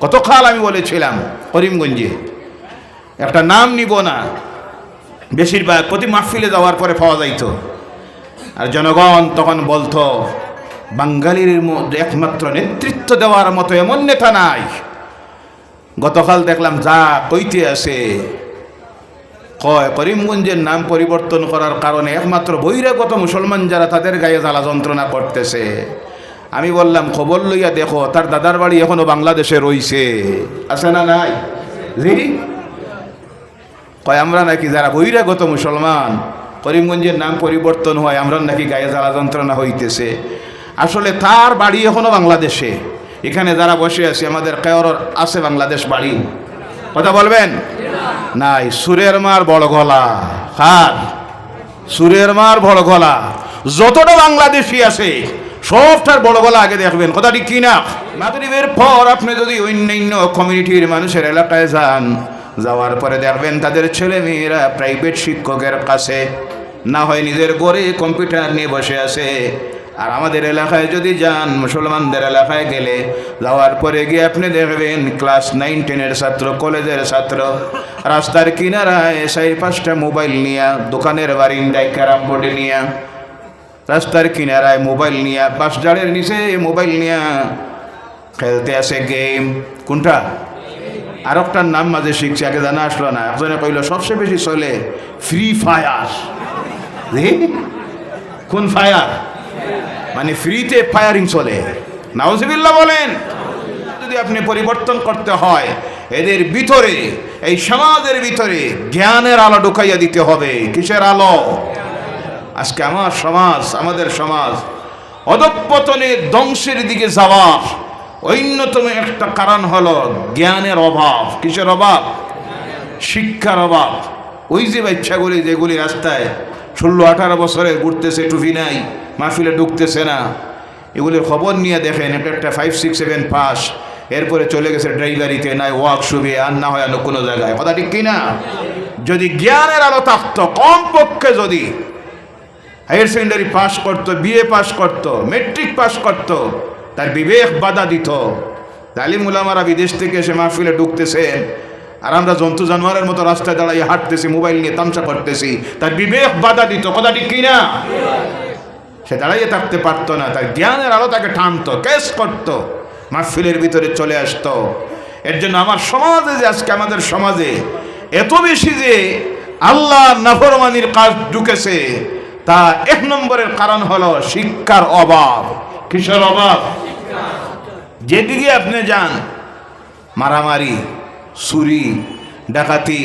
কত কাল আমি বলেছিলাম করিমগঞ্জে, একটা নাম নিব না। বেশিরভাগ প্রতি মাহফিলে যাওয়ার পরে পাওয়া যাইত। আর জনগণ তখন বলতো মধ্যে একমাত্র নেতৃত্ব দেওয়ার মতো এমন নেতা নাই। গতকাল দেখলাম যা কইতে আছে। কয়, করিমগঞ্জের নাম পরিবর্তন করার কারণে একমাত্র বহিরাগত মুসলমান যারা তাদের গায়ে জ্বালা যন্ত্রণা করতেছে। আমি বললাম, খবর লইয়া দেখো, তার দাদার বাড়ি এখনও বাংলাদেশে রইছে। আছে না নাই? জি কয়, আমরা নাকি যারা বহিরাগত মুসলমান, করিমগঞ্জের নাম পরিবর্তন হয়, আমরা নাকি গায়ে জ্বালা যন্ত্রণা হইতেছে। আসলে তার বাড়ি এখনও বাংলাদেশে। এখানে যারা বসে আছে, আমাদের কেয়র আছে বাংলাদেশ বাড়ি। কথা বলবেন? নাই, সুরের মার বড় গলা। হার সুরের মার বড় গলা। যতটা বাংলাদেশি আছে সবটার বড় গলা আগে দেখবেন। কথা ঠিক কিনা? মাগরিবের পর আপনি যদি অন্যান্য কমিউনিটির মানুষের এলাকায় যান, যাওয়ার পরে দেখবেন তাদের ছেলে মেয়েরা প্রাইভেট শিক্ষকের কাছে, না হয় নিজের গড়ে কম্পিউটার নিয়ে বসে আছে। আর আমাদের এলাকায় যদি যান, মুসলমানদের এলাকায় গেলে, যাওয়ার পরে গিয়ে আপনি দেখবেন ক্লাস নাইন টেনের ছাত্র, কলেজের ছাত্র, রাস্তার কিনারায় চারি পাঁচটা মোবাইল নিয়া, দোকানের বারিন্দায় ক্যারাম বোর্ডে নিয়া রাস্তার কিনারায় মোবাইল নিয়া বাস জাড়ের নিচে মোবাইল নিয়া খেলতে আছে গেম। কোনটা? আর একটার নাম মাঝে শিখছে, আগে জানা আসলো না। একজনে কইল, সবচেয়ে বেশি চলে ফ্রি ফায়ার। কোন ফায়ার? মানে ফ্রিতে ফায়ারিং চলে। নাউজিবিল্লাহ বলেন, যদি আপনি পরিবর্তন করতে হয়, এদের ভিতরে, এই সমাজের ভিতরে জ্ঞানের আলো ঢুকাইয়া দিতে হবে। কিসের আলো? আজকে আমার সমাজ, আমাদের সমাজ অধঃপতনে ধ্বংসের দিকে যাওয়ার অন্যতম একটা কারণ হলো জ্ঞানের অভাব। কিসের অভাব? শিক্ষার অভাব। ওই যে বাচ্চাগুলি যেগুলি রাস্তায় ষোলো, আঠারো বছরে ঘুরতেছে, টুপি নাই, মাহফিলে ঢুকতেছে না, এগুলির খবর নিয়ে দেখেন, এটা একটা ফাইভ সিক্স সেভেন পাস এরপরে চলে গেছে ড্রাইভারিতে, নাই ওয়ার্কশপে আর না হয় কোনো জায়গায়। কথা ঠিক কিনা? যদি জ্ঞানের আলো থাকতো, কমপক্ষে যদি হায়ার সেকেন্ডারি পাস করতো, বিএ পাস করতো, মেট্রিক পাস করতো, তার বিবেক বাধা দিত। তালিম উলামারা বিদেশ থেকে এসে মাহফিলে ঢুকতেছেন আর আমরা জন্তু জানোয়ারের মতো রাস্তায় দাঁড়াইয়ে হাঁটতেছি, মোবাইল নিয়ে তামসা করতেছি, তার বিবেক বাধা দিত। কথা ঠিক কিনা? সে দাঁড়াইয়ে থাকতে পারতো না, তার জ্ঞানের আলো তাকে টানতো, কেস করতো, মাহফিলের ভিতরে চলে আসতো। এর জন্য আমার সমাজে যে আজকে আমাদের সমাজে এত বেশি যে আল্লাহ নাফরমানির কাজ ঢুকেছে তা এক নম্বরের কারণ হলো শিক্ষার অভাব। কিসের অভাব? যেদিকে আপনি যান, মারামারি, চুরি, ডাকাতি,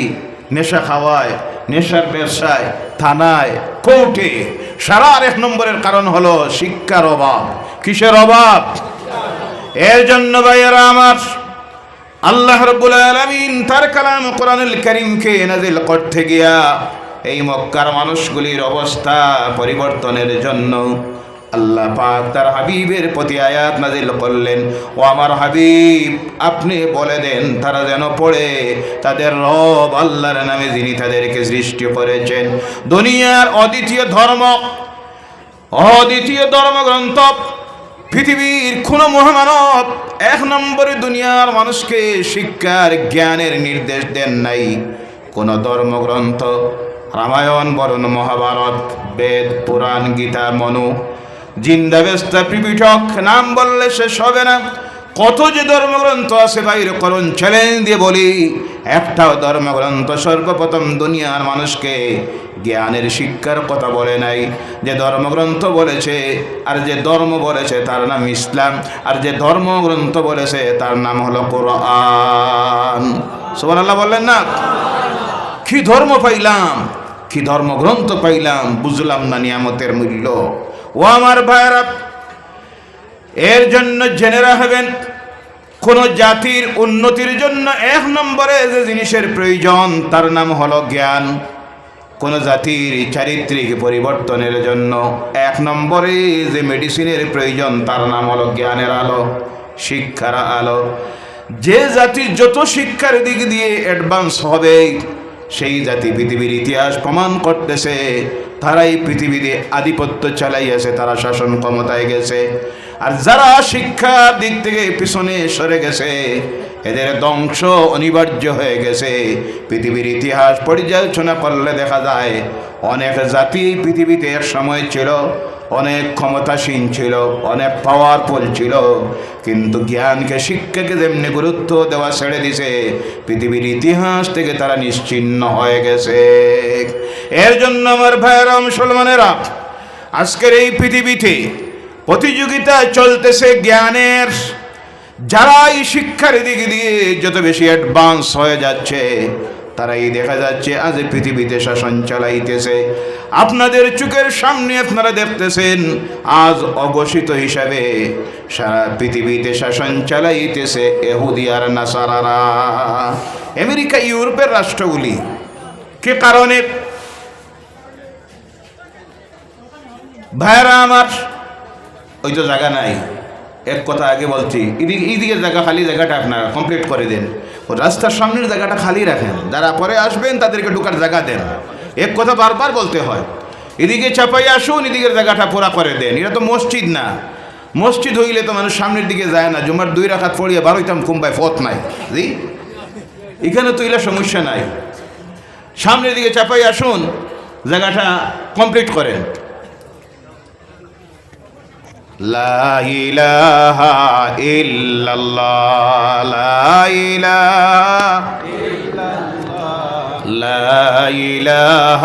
নেশা খাওয়ায়, নেশার ব্যবসায়, থানায়, কোর্টে, সারা এক নম্বরের কারণ হলো শিক্ষার অভাব। কিসের অভাব? এর জন্য ভাইয়েরা আমার, আল্লাহ রব্বুল আলামিন তার কালাম কোরআনুল করিমকে নাজিল করতে গিয়া এই মক্কার মানুষগুলির অবস্থা পরিবর্তনের জন্য আল্লাহ পাক তার হাবিবের প্রতি আয়াত নাজিল করলেন। ও আমার হাবিব, আপনি বলে দেন, তারা যেন পড়ে, তাদের রব আল্লাহর নামে যিনি তাদেরকে সৃষ্টি করেছেন। দুনিয়ার অদ্বিতীয় ধর্ম, অদ্বিতীয় ধর্মগ্রন্থ, পৃথিবীর কোন মহামানব এক নম্বরে দুনিয়ার মানুষকে শিক্ষার জ্ঞানের নির্দেশ দেন নাই। কোন ধর্মগ্রন্থ রামায়ণ, বরণ, মহাভারত, বেদ, পুরাণ, গীতা, মনু। জিন্দাবেস্তা ত্রিপিটক, নাম বললে শেষ হবে না। কত যে ধর্মগ্রন্থ আছে বাইরে করুন চ্যালেঞ্জ দিয়ে বলি, একটাও ধর্মগ্রন্থ সর্বপ্রথম দুনিয়ার মানুষকে জ্ঞানের শিক্ষার কথা বলে নাই। যে ধর্মগ্রন্থ বলেছে, আর যে ধর্ম বলেছে তার নাম ইসলাম, আর যে ধর্মগ্রন্থ বলেছে তার নাম হলো কোরআন। সোমান আল্লাহ বললেন না? কি ধর্ম পাইলাম? কি ধর্মগ্রন্থ পাইলাম, বুঝলাম না নিয়ামতের মূল্য। ও আমার ভাইয়েরা, এর জন্য জেনে রাখবেন, কোন জাতির উন্নতির জন্য এক নম্বরে যে জিনিসের প্রয়োজন, তার নাম হলো জ্ঞান। কোন জাতির চারিত্রিক পরিবর্তনের জন্য এক নম্বরে যে মেডিসিনের প্রয়োজন, তার নাম হলো জ্ঞানের আলো, শিক্ষার আলো। যে জাতির যত শিক্ষার দিক দিয়ে অ্যাডভান্স হবে সেই জাতি পৃথিবীর ইতিহাস প্রমাণ করতেছে, তারাই পৃথিবীতে আধিপত্য চালাইয়াছে, তারা শাসন ক্ষমতায় গেছে। আর যারা শিক্ষার দিক থেকে পিছনে সরে গেছে, এদের ধ্বংস অনিবার্য হয়ে গেছে। পৃথিবীর ইতিহাস পর্যালোচনা করলে দেখা যায়, অনেক জাতি পৃথিবীতে সময় ছিল অনেক ক্ষমতাসীন ছিল, অনেক পাওয়ারফুল ছিল, কিন্তু জ্ঞানকে, শিক্ষাকে যেমনি গুরুত্ব দেওয়া ছেড়ে দিছে, পৃথিবীর ইতিহাস থেকে তারা নিশ্চিন্ন হয়ে গেছে। এর জন্য আমার ভাইয়েরা মুসলমানেরা, আজকের এই পৃথিবীতে প্রতিযোগিতা চলতেছে জ্ঞানের যারা এই শিক্ষার দিক দিয়ে যত বেশি অ্যাডভান্স হয়ে যাচ্ছে তারাই দেখা যাচ্ছে, আজ পৃথিবীতে শাসন চালাইতেছে। আপনাদের চোখের সামনে আপনারা দেখতেছেন, আজ অঘোষিত হিসাবে সারা পৃথিবীতে শাসন চালাইতেছে এহুদি আর নাসারারা। আমেরিকা, ইউরোপের রাষ্ট্রগুলি, কে কারণে? ভাইরা আমার, ওই তো জায়গা নাই। এক কথা আগে বলছি, এদিকে এইদিকের জায়গা খালি জায়গাটা আপনারা কমপ্লিট করে দেন। রাস্তার সামনের জায়গাটা খালি রাখেন। যারা পরে আসবেন, তাদেরকে ঢুকার জায়গা দেন। এক কথা বারবার বলতে হয়। এদিকে চাপাই আসুন, এদিকের জায়গাটা পুরা করে দেন। এটা তো মসজিদ না। মসজিদ হইলে তো মানুষ সামনের দিকে যায় না। জুমার দুই রাখাত পড়িয়ে বারোইতাম কুম্বায় ফত নাই। জি? এখানে তো এলা সমস্যা নাই। সামনের দিকে চাপাই আসুন, জায়গাটা কমপ্লিট করেন। لا إله إلا الله. لا إله لا إله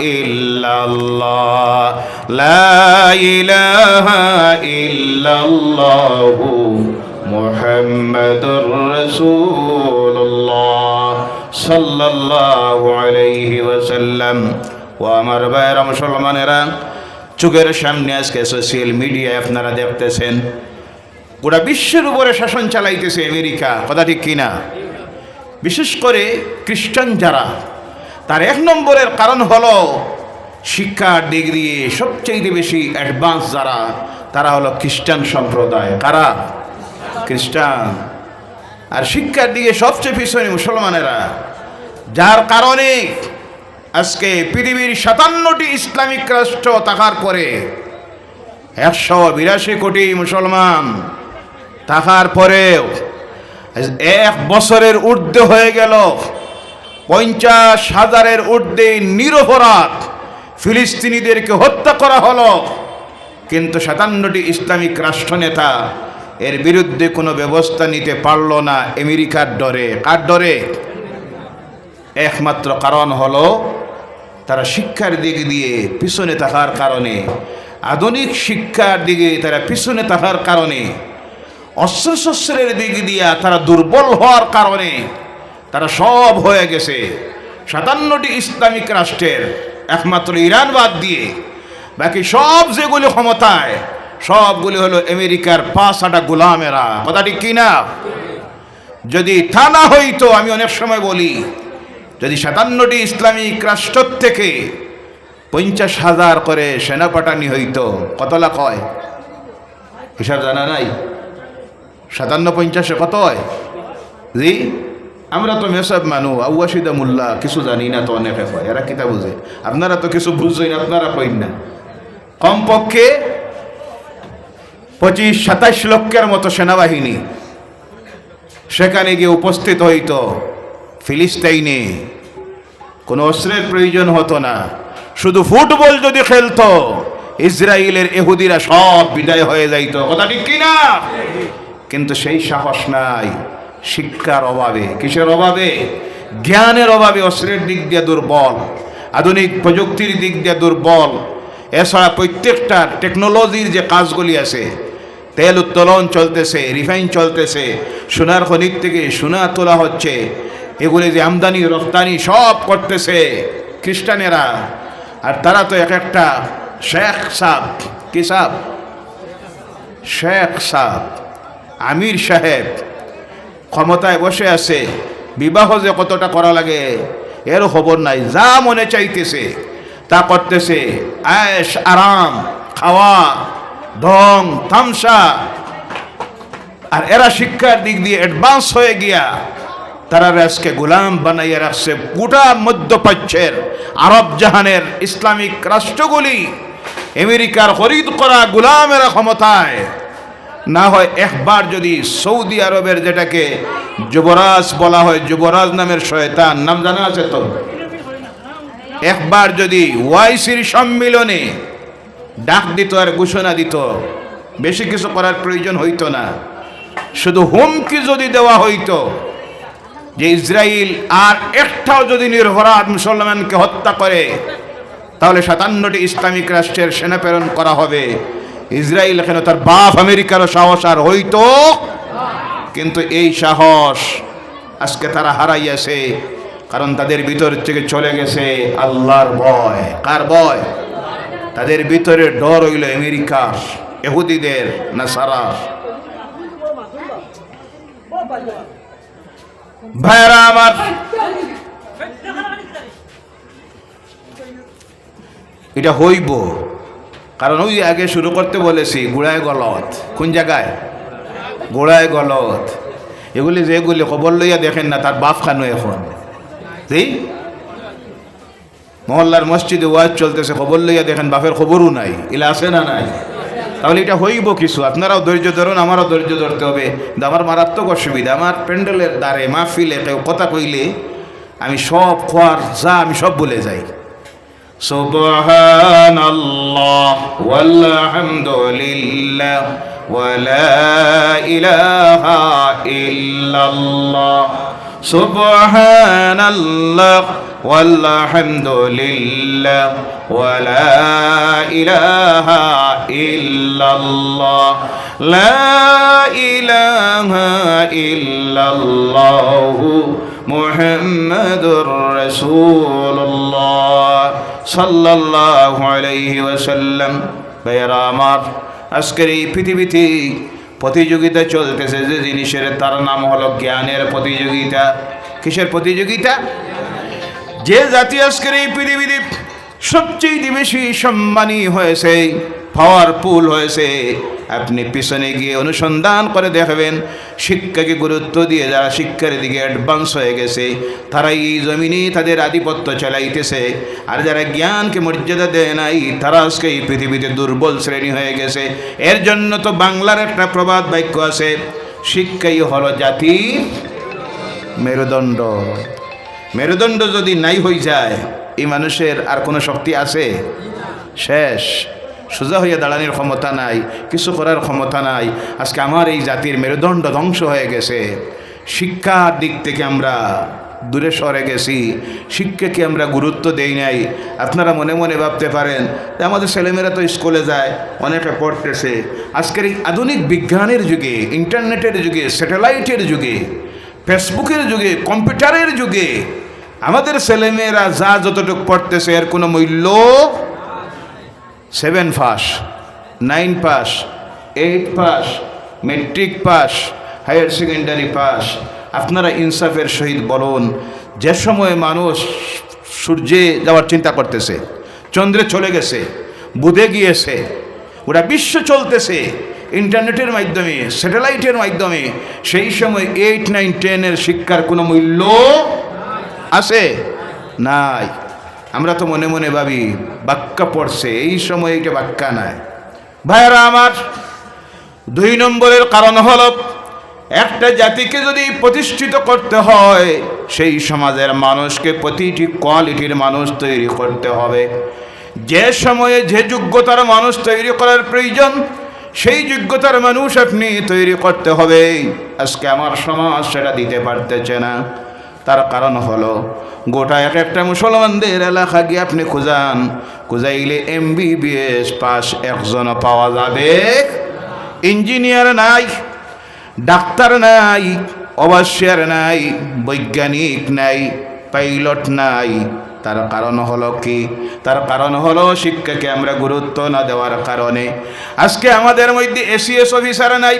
إلا الله. لا إله إلا الله. محمد رسول الله. صلى الله عليه وسلم. وأمر بير مسلمانরা চোখের সামনে আজকে সোশ্যাল মিডিয়ায় আপনারা দেখতেছেন, গোটা বিশ্বের উপরে শাসন চালাইতেছে আমেরিকা, কথা ঠিক কিনা বিশেষ করে খ্রিস্টান যারা, তার এক নম্বরের কারণ হলো শিক্ষা ডিগ্রি সবচেয়ে বেশি অ্যাডভান্স যারা, তারা হলো খ্রিস্টান সম্প্রদায়। কারা? খ্রিস্টান। আর শিক্ষার দিকে সবচেয়ে পিছনে মুসলমানেরা, যার কারণে আজকে পৃথিবীর সাতান্নটি ইসলামিক রাষ্ট্র তাহার পরে একশো বিরাশি কোটি মুসলমান তাহার পরেও এক বছরের ঊর্ধ্বে হয়ে গেল। পঞ্চাশ হাজারের ঊর্ধ্বে নিরপরাধ ফিলিস্তিনিদেরকে হত্যা করা হলো। কিন্তু সাতান্নটি ইসলামিক রাষ্ট্রনেতা এর বিরুদ্ধে কোনো ব্যবস্থা নিতে পারল না। আমেরিকার ডরে, কার ডরে? একমাত্র কারণ হলো তারা শিক্ষার দিক দিয়ে পিছনে থাকার কারণে, আধুনিক শিক্ষার দিকে তারা পিছনে থাকার কারণে, অস্ত্রশস্ত্রের দিক দিয়া তারা দুর্বল হওয়ার কারণে তারা সব হয়ে গেছে। সাতান্নটি ইসলামিক রাষ্ট্রের একমাত্র ইরান বাদ দিয়ে বাকি সব যেগুলি ক্ষমতায়, সবগুলি হলো আমেরিকার পাঁচ আটা গোলামেরা। কথাটি কিনা যদি তা না হইতো, আমি অনেক সময় বলি যদি সাতান্নটি ইসলামিক রাষ্ট্র থেকে পঞ্চাশ হাজার করে সেনা পাঠানি হইতো, কত লাখ হয়? হিসাব জানা নাই। সাতান্ন পঞ্চাশে কত হয়? জি? আমরা তো মেসব মানু, আউয়াশিদা মুল্লা, কিছু জানি না তো অনেক হয় এরা কিতা বুঝে? আপনারা তো কিছু বুঝছেন, আপনারা কইন না। কমপক্ষে পঁচিশ সাতাইশ লক্ষের মতো সেনাবাহিনী সেখানে গিয়ে উপস্থিত হইতো। ফিলিস্তাইনে কোনো অস্ত্রের প্রয়োজন হতো না। শুধু ফুটবল যদি খেলত ইসরায়েলের এহুদিরা সব বিদায় হয়ে যাইতো। কথা ঠিক কিনা? কিন্তু সেই সাহস নাই শিক্ষার অভাবে। কিসের অভাবে? জ্ঞানের অভাবে অস্ত্রের দিক দিয়ে দুর্বল, আধুনিক প্রযুক্তির দিক দিয়ে দুর্বল। এছাড়া প্রত্যেকটা টেকনোলজির যে কাজগুলি আছে, তেল উত্তোলন চলতেছে, রিফাইন চলতেছে, সোনার খনির থেকে সোনা তোলা হচ্ছে এগুলি যে আমদানি রপ্তানি সব করতেছে খ্রিস্টানেরা। আর তারা তো এক একটা শেখ সাহ কি সাহ শেখ সাহ আমির সাহেব ক্ষমতায় বসে আছে, বিবাহ যে কতটা করা লাগে, এর খবর নাই, যা মনে চাইতেছে তা করতেছে। আয়েস আরাম, খাওয়া, ঢং থামসা আর এরা শিক্ষার দিক দিয়ে অ্যাডভান্স হয়ে গিয়া তারা আজকে গোলাম বানাইয়া রাখছে গোটা মধ্যপ্রাচ্যের আরব জাহানের ইসলামিক রাষ্ট্রগুলি। আমেরিকার খরিদ করা গোলামেরা ক্ষমতায়। না হয় একবার যদি সৌদি আরবের যেটাকে যুবরাজ বলা হয়, যুবরাজ নামের শয়তান, নাম জানা আছে তো? একবার যদি ওয়াইসির সম্মিলনে ডাক দিত আর ঘোষণা দিত, বেশি কিছু করার প্রয়োজন হইতো না। শুধু হুমকি যদি দেওয়া হইতো যে ইসরায়েল আর একটাও যদি নির্ভরাত মুসলমানকে হত্যা করে, তাহলে সাতান্নটি ইসলামিক রাষ্ট্রের সেনা প্রেরণ করা হবে। ইসরায়েল এখানে তার বাপ আমেরিকারও সাহস আর হইতো, কিন্তু এই সাহস আজকে তারা হারাইয়াছে, কারণ তাদের ভিতর থেকে চলে গেছে আল্লাহর বয় কার বয় তাদের ভিতরে ডর হইল আমেরিকার এহুদিদের না সারা ভাইরা আমার এটা হইব। কারণ ওই আগে শুরু করতে বলেছি, গোড়ায় গলত কোন জায়গায়? গোড়ায় গলত এগুলি যেগুলি খবর লইয়া দেখেন না, তার বাপ খানো এখন মহল্লার মসজিদে ওয়াজ চলতেছে খবর লইয়া দেখেন, বাপের খবরও নাই। এলা আছে না নাই? তাহলে এটা হইব কিছু আপনারাও ধৈর্য ধরুন আমারও ধৈর্য ধরতে হবে কিন্তু আমার মারাত্মক অসুবিধা আমার প্যান্ডেলের দ্বারে মাহফিলে কেউ কথা কইলে আমি সব খোয়ার যা আমি সব বলে যাই سبحان الله والحمد لله ولا إله إلا الله سبحان الله والحمد لله ولا إله إلا الله لا إله إلا الله محمد رسول الله صلى الله عليه وسلم ভাইয়েরা আমার আজকের এই পৃথিবীতে প্রতিযোগিতা চলতেছে যে জিনিসের তার নাম হলো জ্ঞানের প্রতিযোগিতা। কিসের প্রতিযোগিতা? যে জাতি আজকের এই পৃথিবীতে সবচেয়ে বেশি সম্মানী হয়েছে পাওয়ারফুল হয়েছে। আপনি পিছনে গিয়ে অনুসন্ধান করে দেখাবেন, শিক্ষাকে গুরুত্ব দিয়ে যারা শিক্ষার দিকে অ্যাডভান্স হয়ে গেছে তারা এই জমিনে তাদের আধিপত্য চালাইতেছে। আর যারা জ্ঞানকে মর্যাদা দেয় নাই, তারা আজকে এই পৃথিবীতে দুর্বল শ্রেণি হয়ে গেছে। এর জন্য তো বাংলার একটা প্রবাদ বাক্য আছে, শিক্ষাই হলো জাতির মেরুদণ্ড। মেরুদণ্ড যদি নাই হয়ে যায়, এই মানুষের আর কোনো শক্তি আছে? শেষ। সোজা হইয়া দাঁড়ানোর ক্ষমতা নাই, কিছু করার ক্ষমতা নাই। আজকে আমার এই জাতির মেরুদণ্ড ধ্বংস হয়ে গেছে। শিক্ষার দিক থেকে আমরা দূরে সরে গেছি। শিক্ষাকে আমরা গুরুত্ব দেই নাই। আপনারা মনে মনে ভাবতে পারেন আমাদের ছেলেমেয়েরা তো স্কুলে যায়, অনেকে পড়তেছে। আজকের এই আধুনিক বিজ্ঞানের যুগে, ইন্টারনেটের যুগে, স্যাটেলাইটের যুগে, ফেসবুকের যুগে, কম্পিউটারের যুগে, আমাদের ছেলেমেয়েরা যা যতটুকু পড়তেছে, এর কোনো মূল্য seven pass, nine pass, eight pass, matric pass, higher secondary pass. আপনারা ইনসাফের সহিত বলুন, যে সময় মানুষ সূর্যে যাওয়ার চিন্তা করতেছে, চন্দ্রে চলে গেছে, বুধে গিয়েছে ওটা বিশ্ব চলতেছে, ইন্টারনেটের মাধ্যমে, স্যাটেলাইটের মাধ্যমে, সেই সময় এইট, নাইন, টেনের শিক্ষার কোনো মূল্য আছে? নাই। আমরা তো মনে মনে ভাবি, বাক্কা পড়ছে, এই সময় এটা বাক্কা নাই। ভাইয়েরা আমার, দুই নম্বরের কারণ হলো, একটা জাতিকে যদি প্রতিষ্ঠিত করতে হয়, সেই সমাজের মানুষকে প্রতিটি কোয়ালিটির মানুষ তৈরি করতে হবে। যে সময়ে যে যোগ্যতার মানুষ তৈরি করার প্রয়োজন, সেই যোগ্যতার মানুষ আপনি তৈরি করতে হবে। আজকে আমার সমাজ সেটা দিতে পারতেছে না। তার কারণ হলো, গোটা এক একটা মুসলমানদের এলাকা গিয়ে আপনি খুঁজান, খুঁজাইলে এম বিবিএস পাস একজন পাওয়া যাবে। ইঞ্জিনিয়ার নাই, ডাক্তার নাই, অবশ্যের নাই, বৈজ্ঞানিক নাই, পাইলট নাই। তার কারণ হলো কি? তার কারণ হলো শিক্ষাকে আমরা গুরুত্ব না দেওয়ার কারণে। আজকে আমাদের মধ্যে এসিএস অফিসার নাই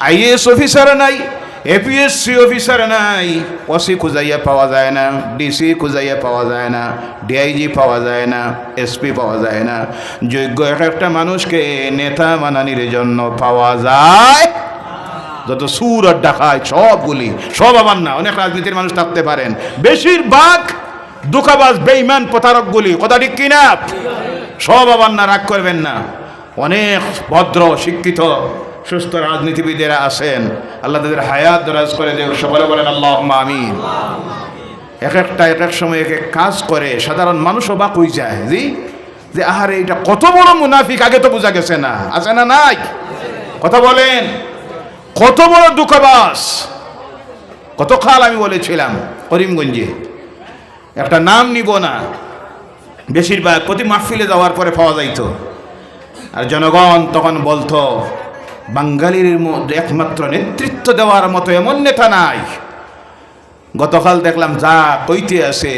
আইএস অফিসার নাই এপিএসসি অফিসার নাই ওসি খুঁজাইয়া পাওয়া যায় না ডিসি খুঁজাইয়া পাওয়া যায় না ডিআইজি পাওয়া যায় না এসপি পাওয়া যায় না। যোগ্য এক একটা মানুষকে নেতা মানানির জন্য পাওয়া যায়। যত সুর আর ডাকায় সবগুলি সব আবার না, অনেক রাজনীতির মানুষ থাকতে পারেন। বেশিরভাগ দুকাবাজ বেইমান প্রতারকগুলি কথা ঠিক কিনা? সব আবার না, রাগ করবেন না। অনেক ভদ্র, শিক্ষিত সুস্থ রাজনীতিবিদেরা আছেন, আল্লাহ তাদের হায়াত দরাজ করে দেব সকলে বলেন আল্লাহ আমিন। এক একটা, এক এক সময় এক এক কাজ করে, সাধারণ মানুষও বা কই যায়, জি? যে আহারে, এটা কত বড় মুনাফিক, আগে তো বোঝা গেছে না। আছে না নাই? কথা বলেন। কত বড় দুঃখবাস কত খাল আমি বলেছিলাম, করিমগঞ্জে। একটা নাম নিব না। বেশিরভাগ, প্রতি মাহফিলে যাওয়ার পরে পাওয়া যাইতো। আর জনগণ তখন বলতো বাঙালির মধ্যে একমাত্র নেতৃত্ব দেওয়ার মতো এমন নেতা নাই। গতকাল দেখলাম যা কইতে আছে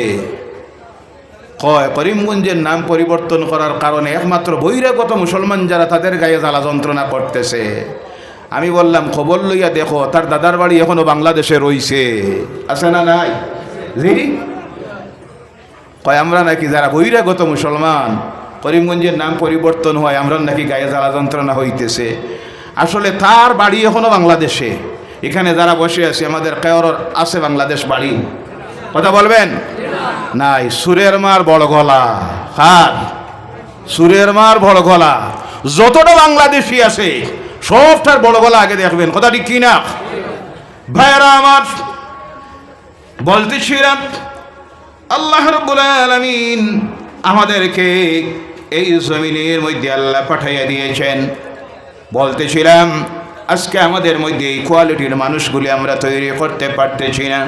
কয়, করিমগঞ্জের নাম পরিবর্তন করার কারণে একমাত্র বহিরাগত মুসলমান যারা তাদের গায়ে জ্বালা যন্ত্রণা করতেছে। আমি বললাম, খবর লইয়া দেখো, তার দাদার বাড়ি এখনও বাংলাদেশে রইছে। আছে না নাই? কয়, আমরা নাকি যারা বহিরাগত মুসলমান, করিমগঞ্জের নাম পরিবর্তন হয়, আমরা নাকি গায়ে জ্বালা যন্ত্রণা হইতেছে। আসলে তার বাড়ি এখনও বাংলাদেশে। এখানে যারা বসে আছে, আমাদের কেওর আছে বাংলাদেশ বাড়ি। কথা বলবেন? নাই, সুরের মার বড় গলা। হার সুরের মার বড় গলা। যতটা বাংলাদেশি আছে, সবটার বড় গলা আগে দেখবেন। কথাটি কি না ভাইয়েরা আমার, বলতেছিলাম, আল্লাহ রব্বুল আলামিন আমাদেরকে এই জমিনের মধ্যে আল্লাহ পাঠাইয়া দিয়েছেন। বলতেছিলাম, আজকে আমাদের মধ্যে এই কোয়ালিটির মানুষগুলি আমরা তৈরি করতে পারতেছি না।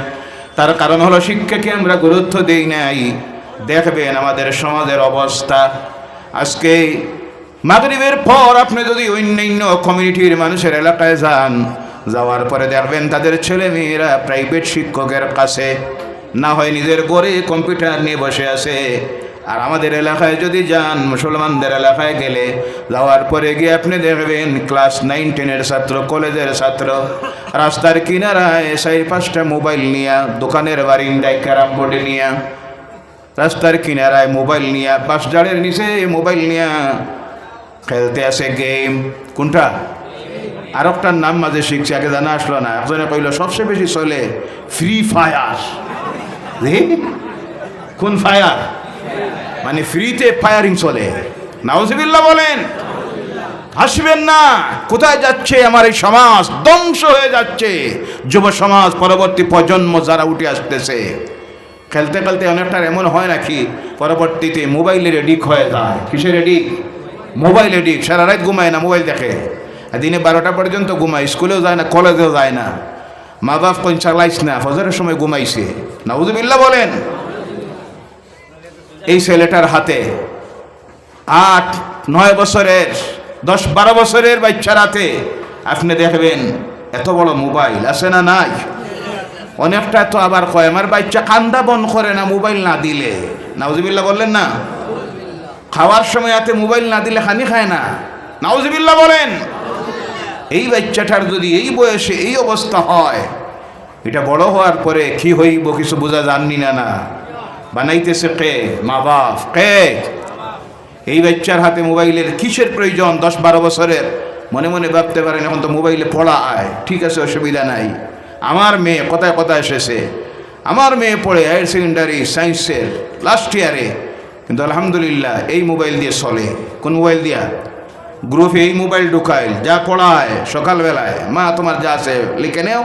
তার কারণ হলো শিক্ষাকে আমরা গুরুত্ব দিই নাই। দেখবেন আমাদের সমাজের অবস্থা। আজকে মাগরিবের পর আপনি যদি অন্যান্য কমিউনিটির মানুষের এলাকায় যান, যাওয়ার পরে দেখবেন তাদের ছেলে মেয়েরা প্রাইভেট শিক্ষকের কাছে, না হয় নিজের গড়ে কম্পিউটার নিয়ে বসে আছে। আর আমাদের এলাকায় যদি যান, মুসলমানদের এলাকায় গেলে যাওয়ার পরে গিয়ে আপনি দেখবেন ক্লাস নাইন টেনের ছাত্র, কলেজের ছাত্র, রাস্তার কিনারায় চার পাঁচটা মোবাইল নিয়া, দোকানের বারিন্দায় ক্যারাম বোর্ডে নিয়া, রাস্তার কিনারায় মোবাইল নিয়া বাসডারের নিচে মোবাইল নিয়া খেলতে আসে গেম কোনটা? আর একটার নাম মাঝে শিখছে, আগে জানা আসলো না। একজনে কইল, সবচেয়ে বেশি চলে ফ্রি ফায়ার। কোন ফায়ার? মানে ফ্রিতে ফায়ারিং চলে। নাউজিবিল্লাহ বলেন হাসবেন না, কোথায় যাচ্ছে আমার এই সমাজ? ধ্বংস হয়ে যাচ্ছে। যুব সমাজ পরবর্তী প্রজন্ম যারা উঠে আসতেছে, খেলতে খেলতে অনেকটা এমন হয় নাকি? পরবর্তীতে মোবাইলের রেডিক হয়ে যায়। কিসের এডিক মোবাইল এডিক সারা রাত ঘুমায় না, মোবাইল দেখে। দিনে বারোটা পর্যন্ত ঘুমায়, স্কুলেও যায় না, কলেজেও যায় না। মা বাপ কোন না, ফজরের সময় ঘুমাইছে। নাউজুবিল্লাহ বলেন এই ছেলেটার হাতে আট, নয় বছরের, দশ বারো বছরের বাচ্চার হাতে। আপনি দেখবেন, এত বড় মোবাইল, আছে না নাই? অনেকটা তো আবার কয়, আমার বাচ্চা কান্দা বন করে না, মোবাইল না দিলে। নাউজিবিল্লাহ বললেন না? খাওয়ার সময় হাতে মোবাইল না দিলে হানি খায় না। নাউজিবিল্লাহ বলেন। এই বাচ্চাটার যদি এই বয়সে এই অবস্থা হয়, এটা বড় হওয়ার পরে কি হইব, কিছু বোঝা জাননি না না? বানাইতেছে কে? মা বাপ কে? এই বাচ্চার হাতে মোবাইলের কিসের প্রয়োজন? দশ বারো বছরের। মনে মনে ভাবতে পারেন, এখন তো মোবাইলে পড়া আয়। ঠিক আছে, অসুবিধা নাই। আমার মেয়ে কোথায় কোথায় এসেছে? আমার মেয়ে পড়ে হায়ার সেকেন্ডারি সায়েন্সের লাস্ট ইয়ারে কিন্তু আলহামদুলিল্লাহ, এই মোবাইল দিয়ে চলে। কোন মোবাইল দিয়া? গ্রুপে এই মোবাইল ঢুকাইল যা পড়ায় সকালবেলায়। মা, তোমার যা আছে লিখে নেও।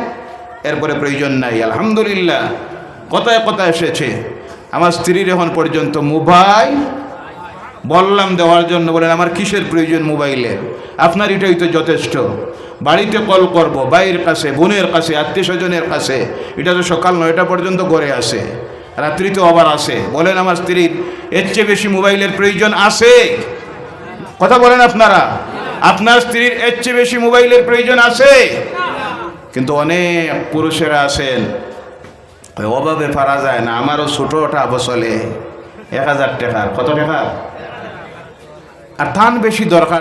এরপরে প্রয়োজন নাই। আলহামদুলিল্লাহ, কথায় কথায় এসেছে? আমার স্ত্রীর এখন পর্যন্ত মোবাইল বললাম দেওয়ার জন্য, বলেন, আমার কিসের প্রয়োজন মোবাইলের আপনার এটাই তো যথেষ্ট। বাড়িতে কল করব, ভাইয়ের কাছে, বোনের কাছে আত্মীয় স্বজনের কাছে। এটা তো সকাল নয়টা পর্যন্ত ঘরে আসে রাত্রি তো আবার আসে বলেন, আমার স্ত্রীর এর চেয়ে বেশি মোবাইলের প্রয়োজন আছে? কথা বলেন আপনারা। আপনার স্ত্রীর এর চেয়ে বেশি মোবাইলের প্রয়োজন আছে। কিন্তু অনেক পুরুষেরা আছেন অভাবে পারা যায় না। আমারও ছোটো ওটা বসলে এক হাজার টাকার। কত টাকা আর থান বেশি দরকার।